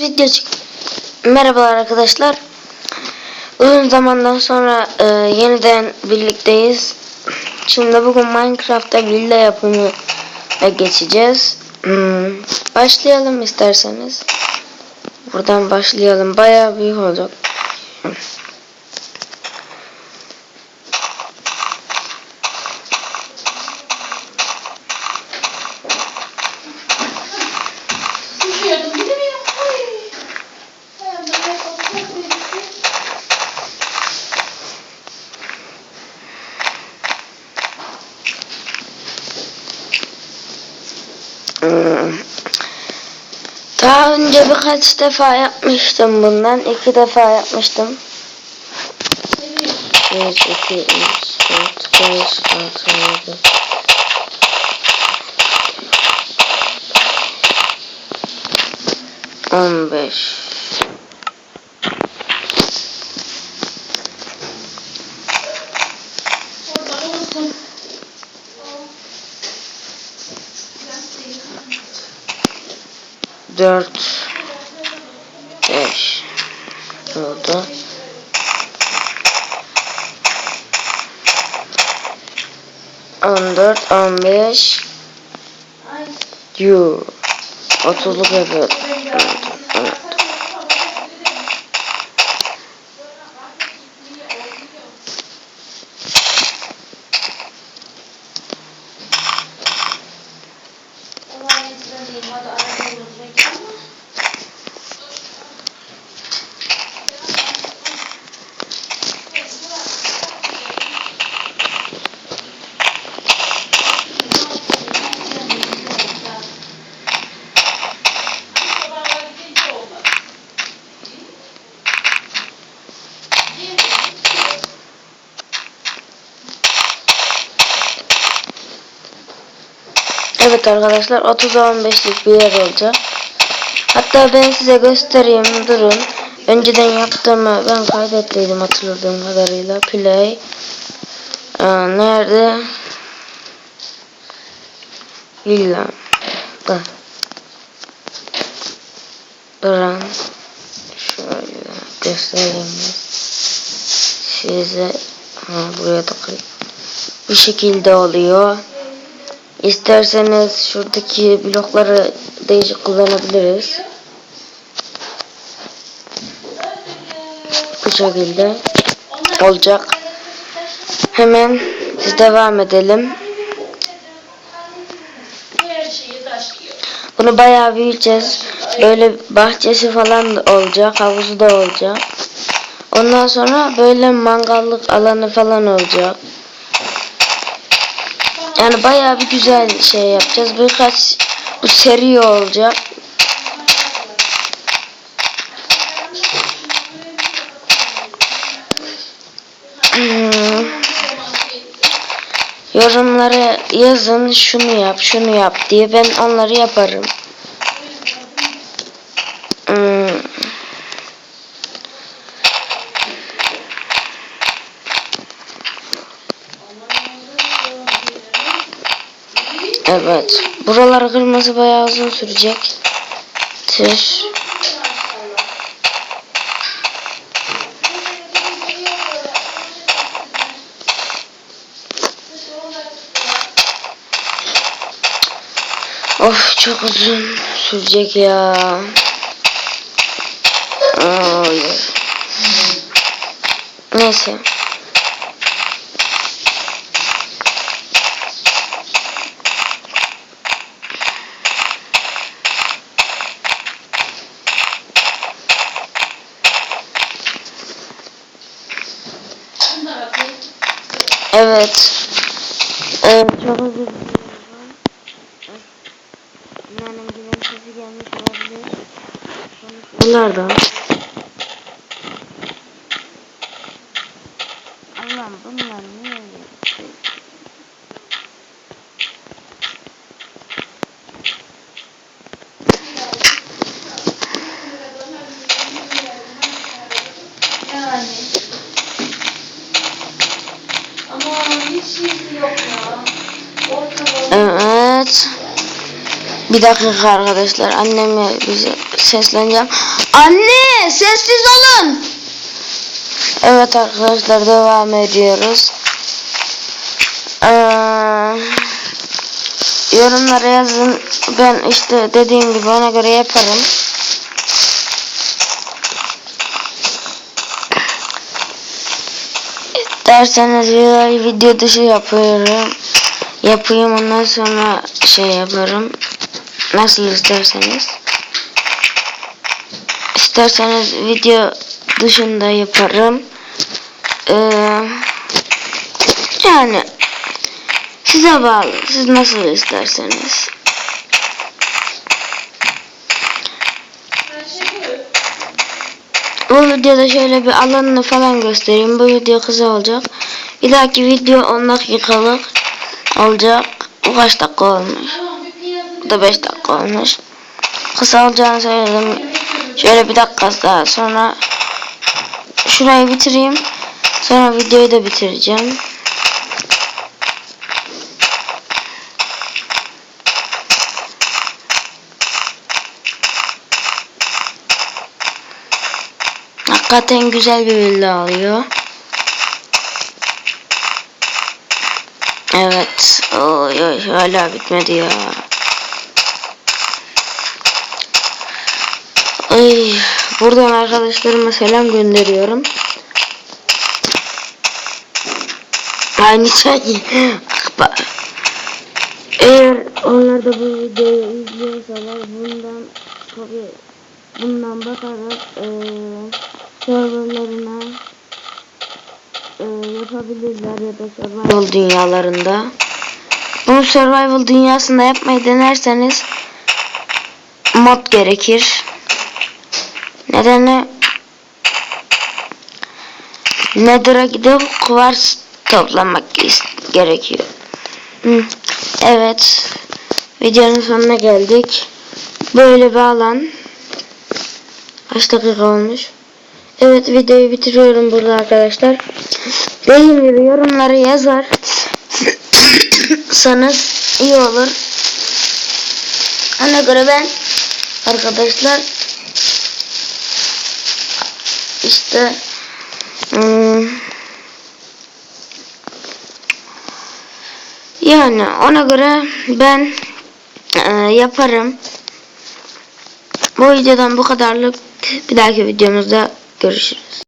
Video çık. Merhabalar arkadaşlar. Uzun zamandan sonra e, yeniden birlikteyiz. Şimdi bugün Minecraft'ta villa yapımı geçeceğiz. Hmm, başlayalım isterseniz. Buradan başlayalım. Bayağı büyük olacak. Düşüyordum bir de benim. Ay. Ayağımda ayakkabı çok büyüktü. Hmm. Daha önce birkaç defa yapmıştım bundan. iki defa yapmıştım. Seviyorum. 1, 2, 3, 4, 5, 6, 7. On beş. 4 5 oldu. On dört, on beş. Yu. Otuzluk yapıyordum. Evet. Thank you. Evet arkadaşlar 30'a 15'lik bir yer olacak. Hatta ben size göstereyim durun. Önceden yaptığımı ben kaydettiydim hatırladığım kadarıyla. Play. Aa, nerede? Villa. Da. Duran. Şöyle göstereyim. Size ha, buraya takayım. Bu şekilde oluyor. İsterseniz şuradaki blokları değişik kullanabiliriz. Bu şekilde olacak. Hemen biz devam edelim. Bunu bayağı büyüteceğiz. Böyle bahçesi falan olacak, havuzu da olacak. Ondan sonra böyle mangallık alanı falan olacak. Yani bayağı bir güzel şey yapacağız. Birkaç bu seri olacak. Hmm. Yorumlara yazın şunu yap şunu yap diye ben onları yaparım. Hmm. Evet. Buralar kırması bayağı uzun sürecek. Tır. Of çok uzun sürecek ya. Ay. Neyse. Bunlar atayım. Evet. Evet çok özür dilerim. Anneannem gelen sesi gelmiş olabilir. Bunlar da. Evet. Bir dakika arkadaşlar anneme bize sesleneceğim. Anne sessiz olun. Evet arkadaşlar devam ediyoruz. Ee, yorumlara yazın. Ben işte dediğim gibi ona göre yaparım. Derseniz videoyu video dışı yapıyorum. Yapayım ondan sonra şey yaparım. Nasıl isterseniz. İsterseniz video dışında yaparım. Ee, yani size bağlı. Siz nasıl isterseniz. Ben şey koyuyorum. Bu videoda şöyle bir alanını falan göstereyim. Bu video kısa olacak. Bir dahaki video 10 dakikalık olacak. Bu kaç dakika olmuş? Bu da 5 dakika olmuş. Kısa olacağını söyledim. Şöyle bir dakika daha sonra şurayı bitireyim. Sonra videoyu da bitireceğim. Hakikaten güzel bir villa alıyor. Evet. Oy oy hala bitmedi ya. Ay, buradan arkadaşlarıma selam gönderiyorum. Aynı şey. Eğer onlar da bu videoyu izliyorsalar bundan tabii bundan bakarak eee serverlarına eee, yapabilirler ya da survival dünyalarında. Bunu survival dünyasında yapmayı denerseniz mod gerekir. Nedeni Nether'a gidip kuvars toplamak gerekiyor. Evet. Videonun sonuna geldik. Böyle bir alan. Kaç dakika olmuş? Evet videoyu bitiriyorum burada arkadaşlar. Dediğim gibi yorumları yazar. sanız iyi olur. Ona göre ben arkadaşlar işte hmm, yani ona göre ben e, yaparım. Bu videodan bu kadarlık. Bir dahaki videomuzda görüşürüz.